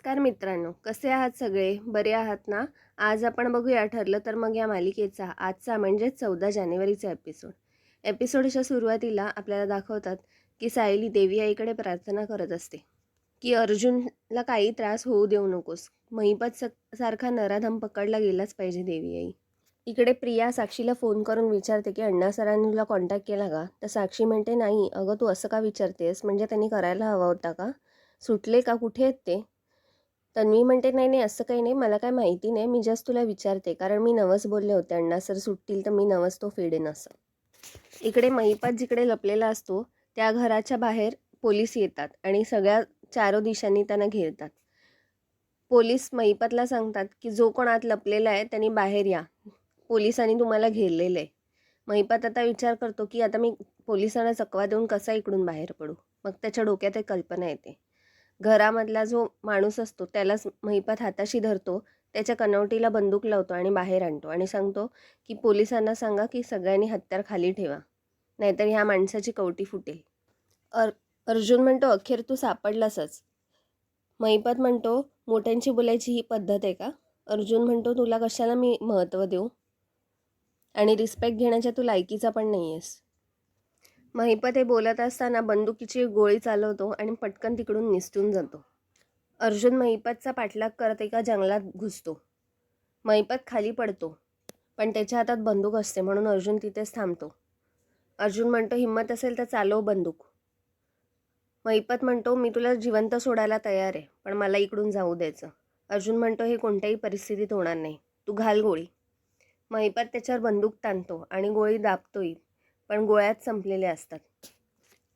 नमस्कार मित्रांनो कसे आहात सगळे? बरे आहात ना? आज आपण बघूया ठरलं तर मग या मालिकेचा आजचा म्हणजेच चौदा जानेवारीचा एपिसोड एपिसोडच्या सुरुवातीला आपल्याला दाखवतात की सायली देवी आईकडे प्रार्थना करत असते की अर्जुनला काही त्रास होऊ देऊ नकोस. महिपत स सारखा नराधम पकडला गेलाच पाहिजे देवी आई. इकडे प्रिया साक्षीला फोन करून विचारते की अण्णा सरांनी तुला कॉन्टॅक्ट केला का? तर साक्षी म्हणते नाही अगं तू असं का विचारतेस? म्हणजे त्यांनी करायला हवा होता का? सुटले का? कुठे आहेत ते? तन्वी म्हणते नाही नाही असं काही नाही. मला काय माहिती नाही. मी जस्ट तुला विचारते. कारण मी नवस बोलले होते. अण्णा सर सुटतील तर मी नवस तो फेडेन असं. इकडे महिपात जिकडे लपलेला असतो त्या घराच्या बाहेर पोलीस येतात आणि सगळ्या चारो दिशांनी त्यांना घेरतात. पोलीस महिपातला सांगतात की जो कोण आत लपलेला आहे त्यांनी बाहेर या. पोलिसांनी तुम्हाला घेरलेलं आहे महिपात आता विचार करतो की आता मी पोलिसांना चकवा देऊन कसा इकडून बाहेर पडू? मग त्याच्या डोक्यात एक कल्पना येते. घरामधला जो माणूस असतो त्यालाच महिपात हाताशी धरतो त्याच्या कनवटीला बंदूक लावतो आणि बाहेर आणतो आणि सांगतो की पोलिसांना सांगा की सगळ्यांनी हत्यार खाली ठेवा नाहीतर ह्या माणसाची कवटी फुटेल. अर अर्जुन म्हणतो अखेर तू सापडलासच. महिपत म्हणतो मोठ्यांची बोलायची ही पद्धत आहे का? अर्जुन म्हणतो तुला कशाला मी महत्त्व देऊ? आणि रिस्पेक्ट घेण्याच्या तू लायकीचा पण नाही आहेस महिपत हे बोलत असताना बंदुकीची गोळी चालवतो आणि पटकन तिकडून निसटून जातो. अर्जुन महिपतचा पाठलाग करत एका जंगलात घुसतो. महिपत खाली पडतो पण त्याच्या हातात बंदूक असते म्हणून अर्जुन तिथेच थांबतो. अर्जुन म्हणतो हिंमत असेल तर चालव बंदूक. महिपत म्हणतो मी तुला जिवंत सोडायला तयार आहे पण मला इकडून जाऊ द्यायचं. अर्जुन म्हणतो हे कोणत्याही परिस्थितीत होणार नाही. तू घाल गोळी. महिपत त्याच्यावर बंदूक ताणतो आणि गोळी दाबतोही. पण गोळ्यात संपलेल्या असतात.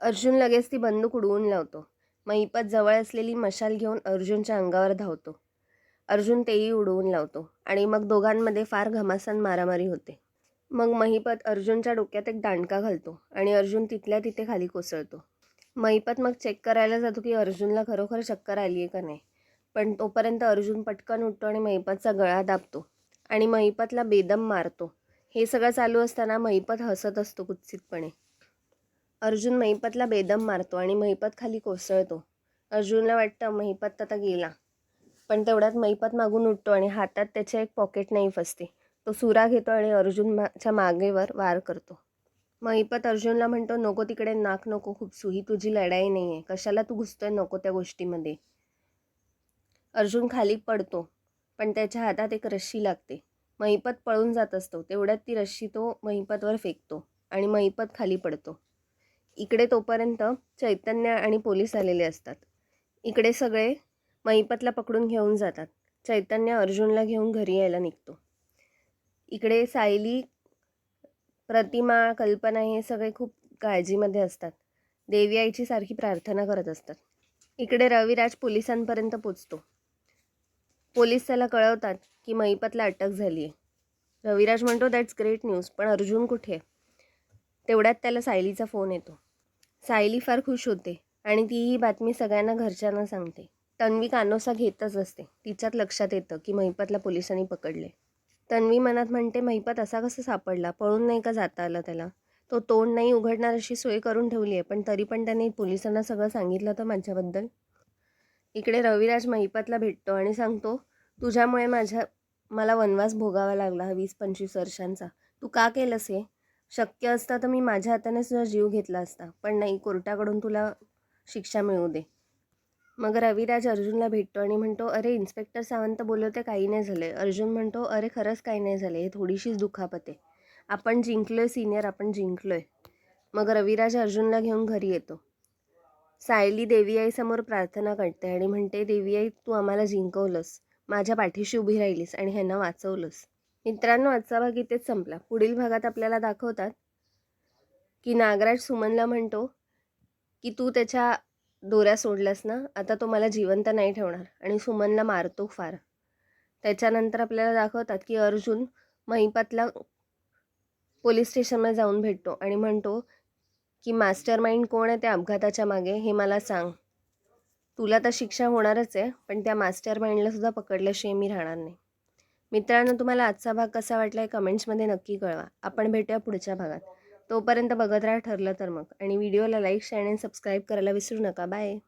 अर्जुन लगेच ती बंदूक उडवून लावतो. महिपत जवळ असलेली मशाल घेऊन अर्जुनच्या अंगावर धावतो. अर्जुन तेही उडवून लावतो आणि मग दोघांमध्ये फार घमासान मारामारी होते. मग महिपत अर्जुनच्या डोक्यात एक दांडका घालतो आणि अर्जुन तिथल्या तिथे खाली कोसळतो. महिपत मग चेक करायला जातो की अर्जुनला खरोखर चक्कर आली आहे का नाही. पण तोपर्यंत अर्जुन पटकन उठतो आणि महिपतचा गळा दाबतो आणि महिपतला बेदम मारतो. हे सगळं चालू असताना महिपत हसत असतो कुत्सितपणे. अर्जुन महिपतला बेदम मारतो आणि महिपत खाली कोसळतो. अर्जुनला वाटतं महिपत आता गेला. पण तेवढ्यात महिपत मागून उठतो आणि हातात त्याचे एक पॉकेट नाही फसते. तो सुरा घेतो आणि अर्जुनच्या मागेवर वार करतो. महिपत अर्जुनला म्हणतो नको तिकडे नाक नको खूप. सुही तुझी लढाई नाही आहे कशाला तू घुसतोय नको त्या गोष्टीमध्ये? अर्जुन खाली पडतो पण त्याच्या हातात एक रश्शी लागते. महिपत पळून जात असतो. तेवढ्यात ती रश्शी तो महिपतवर फेकतो आणि महिपत खाली पडतो. इकडे तोपर्यंत चैतन्य आणि पोलीस आलेले असतात. इकडे सगळे महिपतला पकडून घेऊन जातात. चैतन्य अर्जुनला घेऊन घरी यायला निघतो. इकडे सायली प्रतिमा कल्पना हे सगळे खूप काळजीमध्ये असतात. देवी आईची सारखी प्रार्थना करत असतात. इकडे रविराज पोलिसांपर्यंत पोचतो. पोलीस त्याला कळवतात की महिपतला अटक झाली आहे रविराज म्हणतो दॅट्स ग्रेट न्यूज पण अर्जुन कुठे तेवढ्यात त्याला सायलीचा फोन येतो. सायली फार खुश होते आणि ती ही बातमी सगळ्यांना घरच्यांना सांगते. तन्वी कानोसा घेतच असते. तिच्यात लक्षात येतं की महिपतला पोलिसांनी पकडले. तन्वी मनात म्हणते महिपत असा कसा सापडला? पळून नाही का जाता आलं त्याला? तो तोंड नाही उघडणार अशी सोय करून ठेवली आहे पण तरी पण त्याने पोलिसांना सगळं सांगितलं तर माझ्याबद्दल. इकडे रविराज महिपतला भेटतो आणि सांगतो तुझ्यामुळे माझ्या मला वनवास भोगावा लागला वीस पंचवीस वर्षांचा. तू का केलंस हे? शक्य असतं तर मी माझ्या हाताने तुझा जीव घेतला असता पण नाही कोर्टाकडून तुला शिक्षा मिळू दे. मग रविराज अर्जुनला भेटतो आणि म्हणतो अरे इन्स्पेक्टर सावंत बोलवते काही नाही झाले अर्जुन म्हणतो अरे खरंच काही नाही झाले हे थोडीशीच दुखापत आहे. आपण जिंकलोय सिनियर आपण जिंकलोय. मग रविराज अर्जुनला घेऊन घरी येतो. सायली देवी आईसमोर प्रार्थना करते आणि म्हणते देवी आई तू आम्हाला जिंकवलंस. माझ्या पाठीशी उभी राहिलीस आणि ह्यांना वाचवलंस. मित्रांनो आजचा भाग इथेच संपला. पुढील भागात आपल्याला दाखवतात की नागराज सुमनला म्हणतो की तू त्याच्या दोऱ्या सोडल्यास ना आता तो मला जिवंत नाही ठेवणार आणि सुमनला मारतो फार. त्याच्यानंतर आपल्याला दाखवतात की अर्जुन महिपातला पोलीस स्टेशनमध्ये जाऊन भेटतो आणि म्हणतो की मास्टर माइंड कोण आहे त्या अपघाताच्या मागे हे मला सांग. तुला तर शिक्षा होणारच आहे पण त्या मास्टर माइंडला सुद्धा पकडल्याशिवाय मी राहणार नाही. मित्रांनो तुम्हाला आजचा भाग कसा वाटला आहे कमेंट्समध्ये नक्की कळवा. आपण भेटूया पुढच्या भागात. तोपर्यंत बघत राहा ठरलं तर मग. आणि व्हिडिओला लाईक शेअर आणि सबस्क्राईब करायला विसरू नका. बाय.